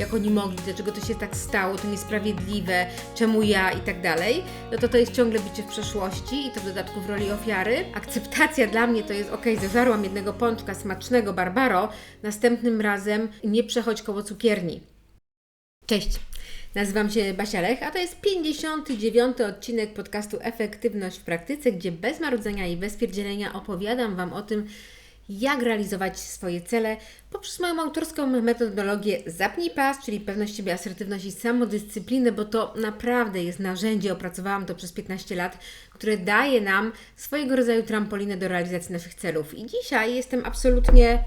jak oni mogli, dlaczego to się tak stało, to niesprawiedliwe, czemu ja i tak dalej, no to to jest ciągle bicie w przeszłości i to w dodatku w roli ofiary. Akceptacja dla mnie to jest, ok, zeżarłam jednego pączka smacznego Barbaro, następnym razem nie przechodź koło cukierni. Cześć, nazywam się Basia Lech, a to jest 59. odcinek podcastu Efektywność w praktyce, gdzie bez marudzenia i bez pierdzielenia opowiadam Wam o tym, jak realizować swoje cele poprzez moją autorską metodologię Zapnij Pas, czyli pewność siebie, asertywność i samodyscyplinę, bo to naprawdę jest narzędzie, opracowałam to przez 15 lat, które daje nam swojego rodzaju trampolinę do realizacji naszych celów. I dzisiaj jestem absolutnie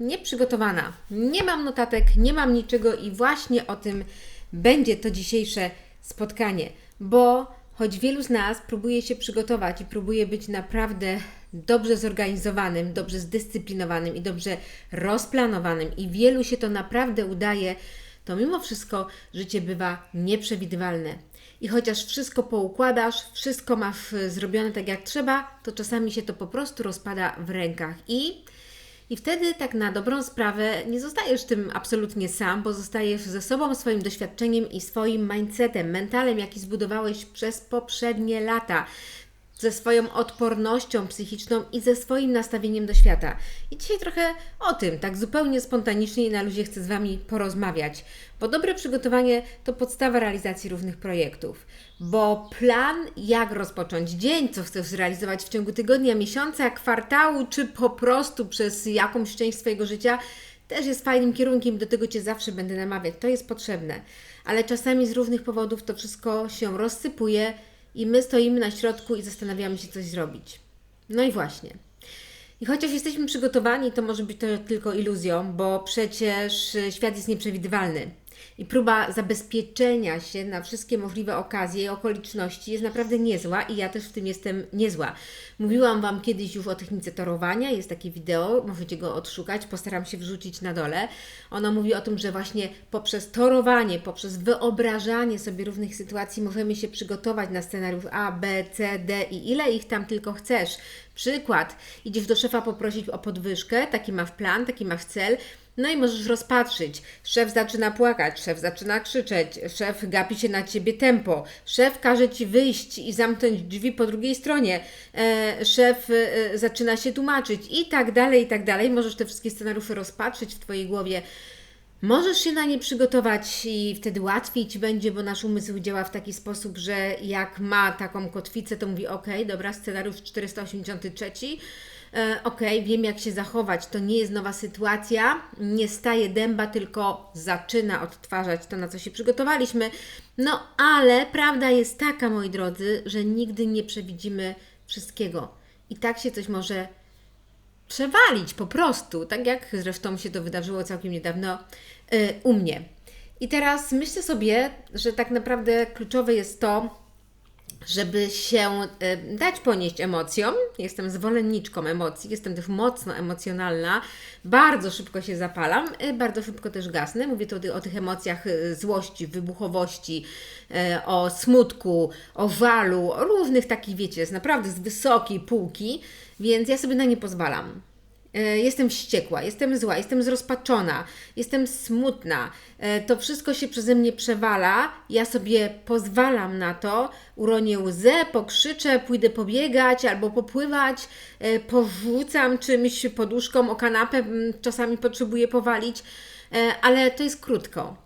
nieprzygotowana. Nie mam notatek, nie mam niczego i właśnie o tym będzie to dzisiejsze spotkanie, bo choć wielu z nas próbuje się przygotować i próbuje być naprawdę dobrze zorganizowanym, dobrze zdyscyplinowanym i dobrze rozplanowanym i wielu się to naprawdę udaje, to mimo wszystko życie bywa nieprzewidywalne. I chociaż wszystko poukładasz, wszystko masz zrobione tak jak trzeba, to czasami się to po prostu rozpada w rękach i i wtedy, tak na dobrą sprawę, nie zostajesz tym absolutnie sam, bo zostajesz ze sobą, swoim doświadczeniem i swoim mindsetem, mentalem, jaki zbudowałeś przez poprzednie lata ze swoją odpornością psychiczną i ze swoim nastawieniem do świata. I dzisiaj trochę o tym, tak zupełnie spontanicznie i na luzie chcę z Wami porozmawiać, bo dobre przygotowanie to podstawa realizacji różnych projektów. Bo plan, jak rozpocząć dzień, co chcesz zrealizować w ciągu tygodnia, miesiąca, kwartału, czy po prostu przez jakąś część swojego życia, też jest fajnym kierunkiem, do tego Cię zawsze będę namawiać. To jest potrzebne. Ale czasami z różnych powodów to wszystko się rozsypuje i my stoimy na środku i zastanawiamy się coś zrobić. No i właśnie. I chociaż jesteśmy przygotowani, to może być to tylko iluzją, bo przecież świat jest nieprzewidywalny. I próba zabezpieczenia się na wszystkie możliwe okazje i okoliczności jest naprawdę niezła i ja też w tym jestem niezła. Mówiłam Wam kiedyś już o technice torowania, jest takie wideo, możecie go odszukać, postaram się wrzucić na dole. Ono mówi o tym, że właśnie poprzez torowanie, poprzez wyobrażanie sobie różnych sytuacji możemy się przygotować na scenariusz A, B, C, D i ile ich tam tylko chcesz. Przykład, idziesz do szefa poprosić o podwyżkę, taki masz plan, taki masz cel, no i możesz rozpatrzyć. Szef zaczyna płakać, szef zaczyna krzyczeć, szef gapi się na ciebie tempo, szef każe ci wyjść i zamknąć drzwi po drugiej stronie, e, szef e, zaczyna się tłumaczyć i tak dalej, i tak dalej. Możesz te wszystkie scenariusze rozpatrzyć w Twojej głowie. Możesz się na nie przygotować i wtedy łatwiej Ci będzie, bo nasz umysł działa w taki sposób, że jak ma taką kotwicę, to mówi ok, dobra, scenariusz 483, e, ok, wiem jak się zachować, to nie jest nowa sytuacja, nie staje dęba, tylko zaczyna odtwarzać to, na co się przygotowaliśmy. No ale prawda jest taka, moi drodzy, że nigdy nie przewidzimy wszystkiego. I tak się coś może przewalić po prostu, tak jak zresztą się to wydarzyło całkiem niedawno y, u mnie. I teraz myślę sobie, że tak naprawdę kluczowe jest to, żeby się y, dać ponieść emocjom. Jestem zwolenniczką emocji, jestem też mocno emocjonalna, bardzo szybko się zapalam, y, bardzo szybko też gasnę. Mówię tu o tych emocjach y, złości, wybuchowości, o smutku, o żalu, o różnych takich, wiecie, z naprawdę z wysokiej półki, więc ja sobie na nie pozwalam. Jestem wściekła, jestem zła, jestem zrozpaczona, jestem smutna. To wszystko się przeze mnie przewala. Ja sobie pozwalam na to, uronię łzę, pokrzyczę, pójdę pobiegać albo popływać, porzucam czymś poduszką o kanapę, czasami potrzebuję powalić, ale to jest krótko.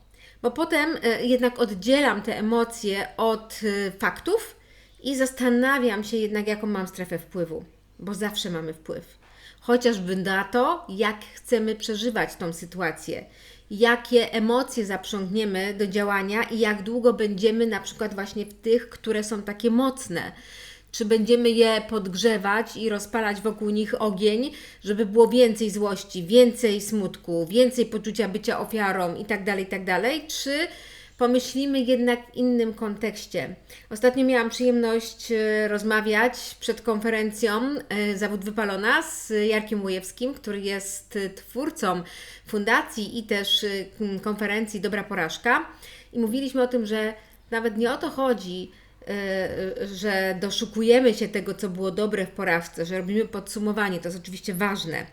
Bo potem jednak oddzielam te emocje od faktów i zastanawiam się jednak, jaką mam strefę wpływu, bo zawsze mamy wpływ chociażby na to, jak chcemy przeżywać tą sytuację, jakie emocje zaprzągniemy do działania i jak długo będziemy na przykład właśnie w tych, które są takie mocne. Czy będziemy je podgrzewać i rozpalać wokół nich ogień, żeby było więcej złości, więcej smutku, więcej poczucia bycia ofiarą itd., tak itd., tak czy pomyślimy jednak w innym kontekście. Ostatnio miałam przyjemność e, rozmawiać przed konferencją e, Zawód Wypalona z Jarkiem Łojewskim, który jest twórcą fundacji i też e, konferencji Dobra Porażka. I mówiliśmy o tym, że nawet nie o to chodzi, że doszukujemy się tego, co było dobre w porażce, że robimy podsumowanie, to jest oczywiście ważne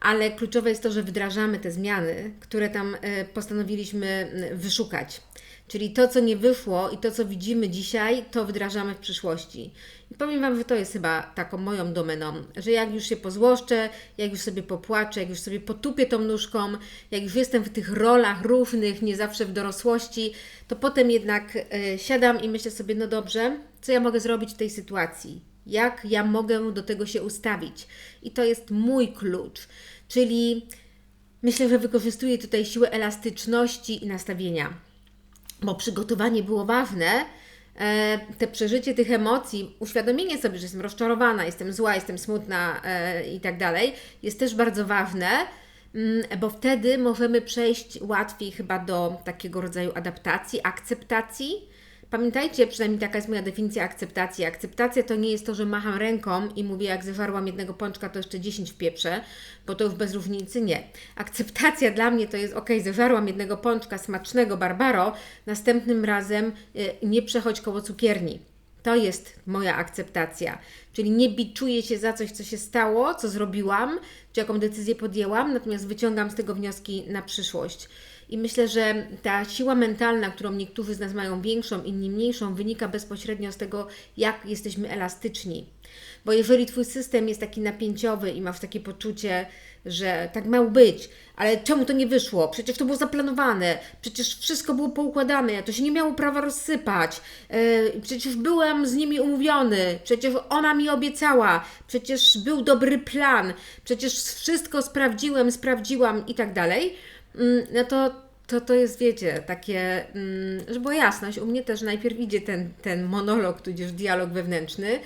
ale kluczowe jest to, że wdrażamy te zmiany, które tam e, postanowiliśmy wyszukać. Czyli to, co nie wyszło i to, co widzimy dzisiaj, to wdrażamy w przyszłości. I powiem Wam, że to jest chyba taką moją domeną, że jak już się pozłoszczę, jak już sobie popłaczę, jak już sobie potupię tą nóżką, jak już jestem w tych rolach różnych, nie zawsze w dorosłości, to potem jednak e, siadam i myślę sobie, no dobrze, co ja mogę zrobić w tej sytuacji? Jak ja mogę do tego się ustawić? I to jest mój klucz. Czyli myślę, że wykorzystuję tutaj siłę elastyczności i nastawienia, bo przygotowanie było ważne. E, te przeżycie tych emocji, uświadomienie sobie, że jestem rozczarowana, jestem zła, jestem smutna e, i tak dalej, jest też bardzo ważne, mm, bo wtedy możemy przejść łatwiej chyba do takiego rodzaju adaptacji, akceptacji Pamiętajcie, przynajmniej taka jest moja definicja akceptacji. Akceptacja to nie jest to, że macham ręką i mówię, jak zeżarłam jednego pączka, to jeszcze 10 w pieprze, bo to już bez różnicy nie. Akceptacja dla mnie to jest, ok, zeżarłam jednego pączka smacznego Barbaro, następnym razem y, nie przechodź koło cukierni. To jest moja akceptacja. Czyli nie biczuję się za coś, co się stało, co zrobiłam, czy jaką decyzję podjęłam, natomiast wyciągam z tego wnioski na przyszłość. I myślę, że ta siła mentalna, którą niektórzy z nas mają większą, inni mniejszą, wynika bezpośrednio z tego, jak jesteśmy elastyczni. Bo jeżeli Twój system jest taki napięciowy i masz takie poczucie, że tak miał być, ale czemu to nie wyszło? Przecież to było zaplanowane, przecież wszystko było poukładane, to się nie miało prawa rozsypać, yy, przecież byłem z nimi umówiony, przecież ona mi obiecała, przecież był dobry plan, przecież wszystko sprawdziłem, sprawdziłam i tak dalej Mm, no to, to, to jest, wiecie, takie, mm, żeby była jasność, u mnie też najpierw idzie ten, ten monolog, tudzież dialog wewnętrzny,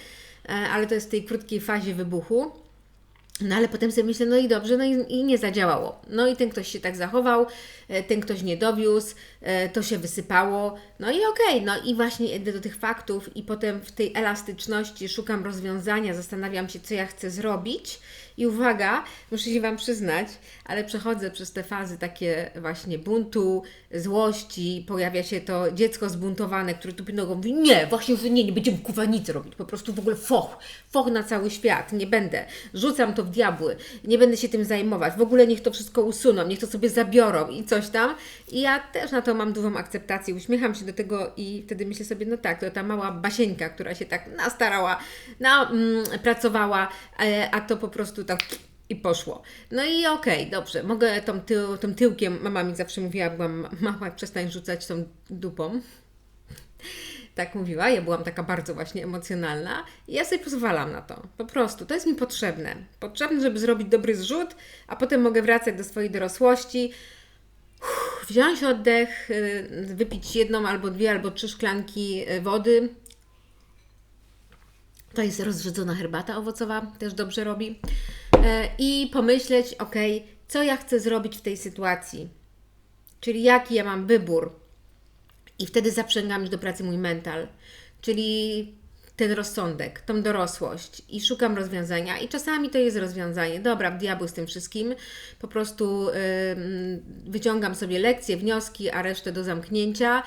e, ale to jest w tej krótkiej fazie wybuchu. No ale potem sobie myślę, no i dobrze, no i, i, nie zadziałało. No i ten ktoś się tak zachował, ten ktoś nie dowiózł, e, to się wysypało, no i okej, okay, no i właśnie idę do tych faktów i potem w tej elastyczności szukam rozwiązania, zastanawiam się, co ja chcę zrobić. I uwaga, muszę się Wam przyznać, ale przechodzę przez te fazy takie właśnie buntu, złości, pojawia się to dziecko zbuntowane, które tu nogą mówi, nie, właśnie, nie, nie będziemy kuwa nic robić, po prostu w ogóle foch, foch na cały świat, nie będę, rzucam to w diabły, nie będę się tym zajmować, w ogóle niech to wszystko usuną, niech to sobie zabiorą i coś tam. I ja też na to mam dużą akceptację, uśmiecham się do tego i wtedy myślę sobie, no tak, to ta mała basieńka, która się tak nastarała, na, mm, pracowała, e, a to po prostu tak i poszło. No i okej, okay, dobrze, mogę tą, tył, tą tyłkiem, mama mi zawsze mówiła, byłam mała, przestań rzucać tą dupą. Tak mówiła, ja byłam taka bardzo właśnie emocjonalna i ja sobie pozwalam na to. Po prostu, to jest mi potrzebne. Potrzebne, żeby zrobić dobry zrzut, a potem mogę wracać do swojej dorosłości, wziąć oddech, y, wypić jedną albo dwie albo trzy szklanki y, wody. To jest rozrzedzona herbata owocowa, też dobrze robi. E, i pomyśleć, ok, co ja chcę zrobić w tej sytuacji, czyli jaki ja mam wybór. I wtedy zaprzęgam do pracy mój mental, czyli ten rozsądek, tą dorosłość i szukam rozwiązania. I czasami to jest rozwiązanie. Dobra, w diabły z tym wszystkim. Po prostu wyciągam sobie lekcje, wnioski, a resztę do zamknięcia.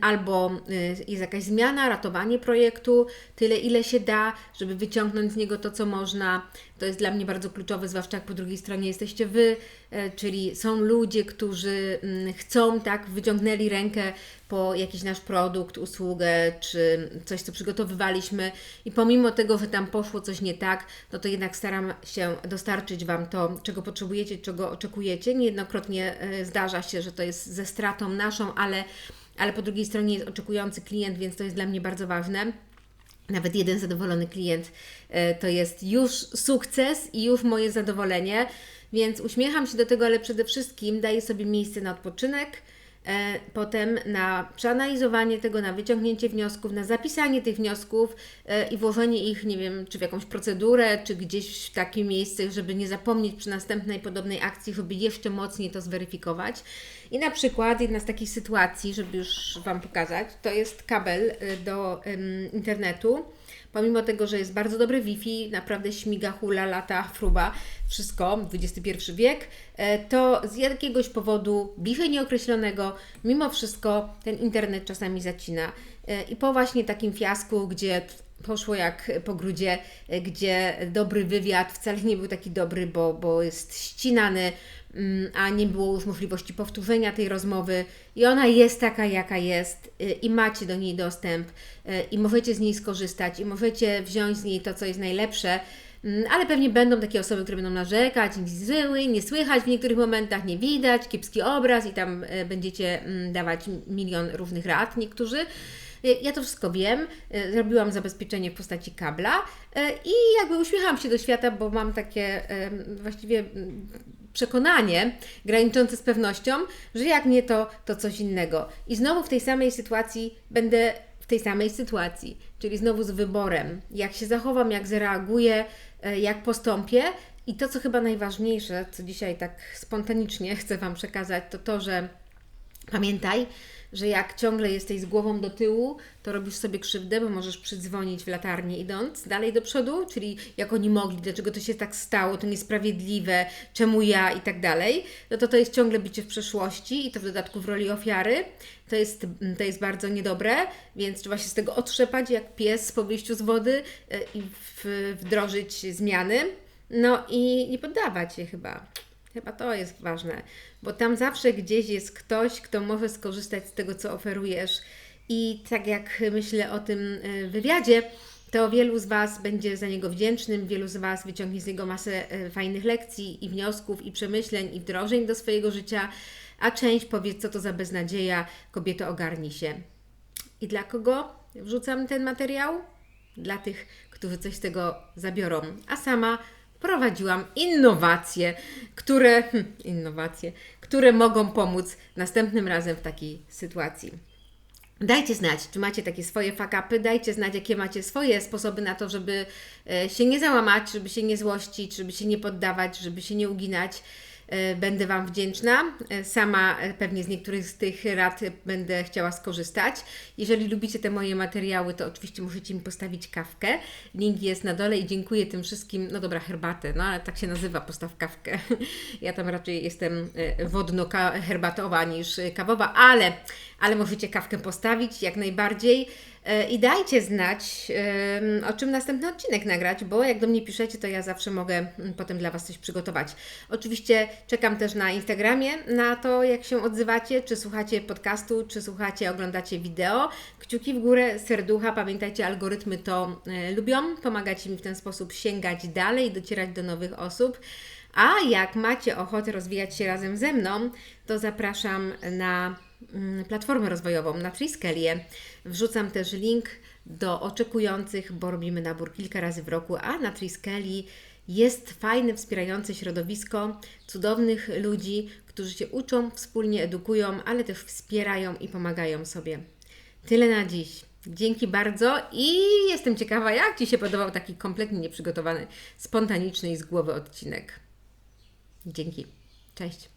Albo yy, jest jakaś zmiana, ratowanie projektu, tyle ile się da, żeby wyciągnąć z niego to, co można. To jest dla mnie bardzo kluczowe, zwłaszcza jak po drugiej stronie jesteście Wy, e, czyli są ludzie, którzy mm, chcą, tak, wyciągnęli rękę po jakiś nasz produkt, usługę, czy coś, co przygotowywaliśmy i pomimo tego, że tam poszło coś nie tak, no to jednak staram się dostarczyć Wam to, czego potrzebujecie, czego oczekujecie. Niejednokrotnie e, zdarza się, że to jest ze stratą naszą, ale, ale po drugiej stronie jest oczekujący klient, więc to jest dla mnie bardzo ważne. Nawet jeden zadowolony klient e, to jest już sukces i już moje zadowolenie, więc uśmiecham się do tego, ale przede wszystkim daję sobie miejsce na odpoczynek, E, potem na przeanalizowanie tego, na wyciągnięcie wniosków, na zapisanie tych wniosków e, i włożenie ich, nie wiem, czy w jakąś procedurę, czy gdzieś w takie miejsce, żeby nie zapomnieć przy następnej podobnej akcji, żeby jeszcze mocniej to zweryfikować. I na przykład jedna z takich sytuacji, żeby już Wam pokazać, to jest kabel e, do um, internetu pomimo tego, że jest bardzo dobry Wi-Fi, naprawdę śmiga, hula, lata, fruba, wszystko, XXI wiek, e, to z jakiegoś powodu, bliżej nieokreślonego, mimo wszystko ten internet czasami zacina. E, I po właśnie takim fiasku, gdzie poszło jak po grudzie, e, gdzie dobry wywiad wcale nie był taki dobry, bo, bo jest ścinany, mm, a nie było już możliwości powtórzenia tej rozmowy i ona jest taka, jaka jest y, i macie do niej dostęp y, i możecie z niej skorzystać i możecie wziąć z niej to, co jest najlepsze. Mm, Ale pewnie będą takie osoby, które będą narzekać, zły, nie słychać w niektórych momentach, nie widać, kiepski obraz i tam będziecie mm, dawać milion różnych rad niektórzy. Y, Ja to wszystko wiem, y, zrobiłam zabezpieczenie w postaci kabla y, i jakby uśmiecham się do świata, bo mam takie właściwie przekonanie graniczące z pewnością, że jak nie to, to coś innego. I znowu w tej samej sytuacji będę w tej samej sytuacji, czyli znowu z wyborem, jak się zachowam, jak zareaguję, jak postąpię. I to, co chyba najważniejsze, co dzisiaj tak spontanicznie chcę Wam przekazać, to to, że Pamiętaj, że jak ciągle jesteś z głową do tyłu, to robisz sobie krzywdę, bo możesz przydzwonić w latarnię idąc dalej do przodu, czyli jak oni mogli, dlaczego to się tak stało, to niesprawiedliwe, czemu ja i tak dalej, no to to jest ciągle bicie w przeszłości i to w dodatku w roli ofiary. To jest, to jest bardzo niedobre, więc trzeba się z tego otrzepać jak pies po wyjściu z wody e, i wdrożyć zmiany. No i nie poddawać się chyba. Chyba to jest ważne, bo tam zawsze gdzieś jest ktoś, kto może skorzystać z tego, co oferujesz. I tak jak myślę o tym e, wywiadzie, to wielu z Was będzie za niego wdzięcznym, wielu z Was wyciągnie z niego masę e, fajnych lekcji i wniosków, i przemyśleń, i wdrożeń do swojego życia, a część powie, co to za beznadzieja, kobieto ogarnij się. I dla kogo wrzucam ten materiał? Dla tych, którzy coś z tego zabiorą. A sama prowadziłam innowacje, które, hm, innowacje, które mogą pomóc następnym razem w takiej sytuacji. Dajcie znać, czy macie takie swoje fakapy, dajcie znać, jakie macie swoje sposoby na to, żeby e, się nie załamać, żeby się nie złościć, żeby się nie poddawać, żeby się nie uginać. E, Będę Wam wdzięczna. E, Sama e, pewnie z niektórych z tych rad będę chciała skorzystać. Jeżeli lubicie te moje materiały, to oczywiście możecie mi postawić kawkę. Link jest na dole i dziękuję tym wszystkim. No dobra, herbatę, no ale tak się nazywa, postaw kawkę. Ja tam raczej jestem wodno-herbatowa niż kawowa, ale, ale możecie kawkę postawić jak najbardziej. E, I dajcie znać, o czym następny odcinek nagrać, bo jak do mnie piszecie, to ja zawsze mogę mm, potem dla Was coś przygotować. Oczywiście czekam też na Instagramie na to, jak się odzywacie, czy słuchacie podcastu, czy słuchacie, oglądacie wideo. Kciuki w górę, serducha, pamiętajcie, algorytmy to e, lubią, pomagacie mi w ten sposób sięgać dalej, docierać do nowych osób. A jak macie ochotę rozwijać się razem ze mną, to zapraszam na platformę rozwojową, na Triskelię. Wrzucam też link do oczekujących, bo robimy nabór kilka razy w roku, a na Triskeli jest fajne, wspierające środowisko cudownych ludzi, którzy się uczą, wspólnie edukują, ale też wspierają i pomagają sobie. Tyle na dziś. Dzięki bardzo i jestem ciekawa, jak Ci się podobał taki kompletnie nieprzygotowany, spontaniczny i z głowy odcinek. Dzięki. Cześć.